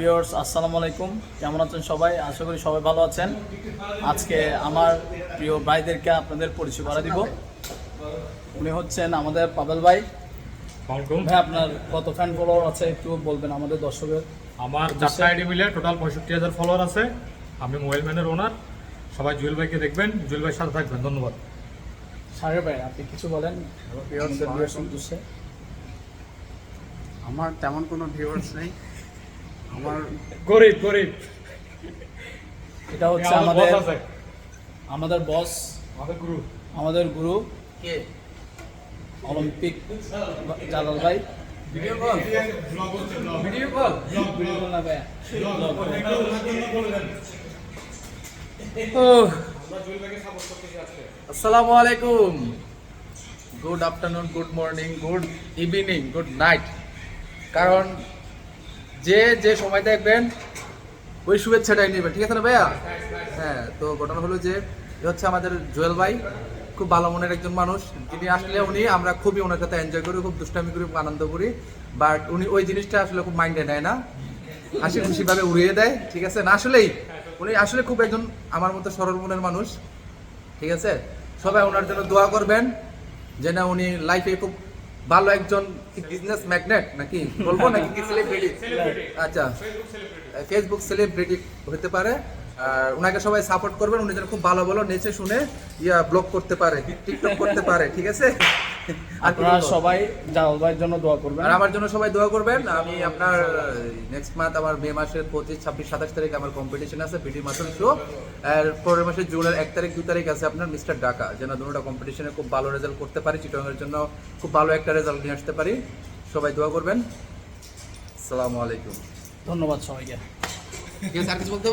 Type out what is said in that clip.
Viewers আসসালামু আলাইকুম। কেমন আছেন সবাই? আশা করি সবাই ভালো আছেন। আজকে আমার প্রিয় ভাইদেরকে আপনাদের পরিচয় করে দিব। উনি হচ্ছেন আমাদের পাবেল ভাই। ভাই আপনার কত ফ্যান ফলোয়ার আছে? একটু বলবেন আমাদের দর্শকের আমার চারটা আইডি মিলে টোটাল পঁয়ষট্টি হাজার ফলোয়ার আছে। আমি মোবাইল ম্যানের ওনার সবাই জুয়েল ভাইকে দেখবেন। জুয়েল ভাইয়ের সাথে থাকবেন। ধন্যবাদ। সাহেব ভাই আপনি কিছু বলেন? আমার তেমন কোনো ভিউয়ার্স নেই। আমার গরিব গরিব। এটা হচ্ছে আমাদের আমাদের বস আমাদের গুরু আমাদের গুরু কে? অলিম্পিক জালাল ভাই। Video call video call video call না ভাই। আসসালামু আলাইকুম। Good afternoon good morning good evening good night কারণ যে যে সময় দেখবেন, ওই শুভেচ্ছাটাই নেবেন, ঠিক আছে না ভাইয়া? হ্যাঁ তো ঘটনা হলো যে হচ্ছে আমাদের জুয়েল ভাই, খুব ভালো মনের একজন মানুষ। যিনি আসলে উনি, আমরা খুবই ওনার সাথে এনজয় করি, খুব দুষ্টামি করি, খুব আনন্দ করি। বাট উনি ওই জিনিসটা আসলে খুব মাইন্ডে নেয় না। হাসি খুশি ভাবে উড়িয়ে দেয়, ঠিক আছে? না, আসলেই উনি আসলে খুব একজন আমার মতো সরল মনের মানুষ, ঠিক আছে? সবাই ওনার জন্য দোয়া করবেন যে না উনি লাইফে খুব ভালো একজন বিজনেস ম্যাগনেট নাকি বলব নাকি কি সেলিব্রিটি আচ্ছা। ফেসবুক সেলিব্রিটি হতে পারে। ওনাকে সবাই সাপোর্ট করবেন উনি যেন খুব ভালো ভালো নেচে শুনে ইয়া ব্লগ করতে পারে টিকটক করতে পারে ঠিক আছে? আপনারা সবাই জালাল ভাইয়ের জন্য দোয়া করবেন। আর আমার জন্য সবাই দোয়া করবেন। আমি আপনার নেক্সট মান্থ আমার মে মাসের পঁচিশ ছাব্বিশ সাতাশ তারিখ আমার কম্পিটিশন আছে বিডি মাসের শো আর পরের মাসের জুনের এক তারিখ দু তারিখ আছে আপনার মিস্টার ঢাকা যেন দুটোটা কম্পিটিশনে খুব ভালো রেজাল্ট করতে পারি চিটংয়ের জন্য খুব ভালো একটা রেজাল্ট নিয়ে আসতে পারি। সবাই দোয়া করবেন। আসসালামু আলাইকুম। ধন্যবাদ সবাইকে। ঠিক আছে আর কিছু বলতে হবে?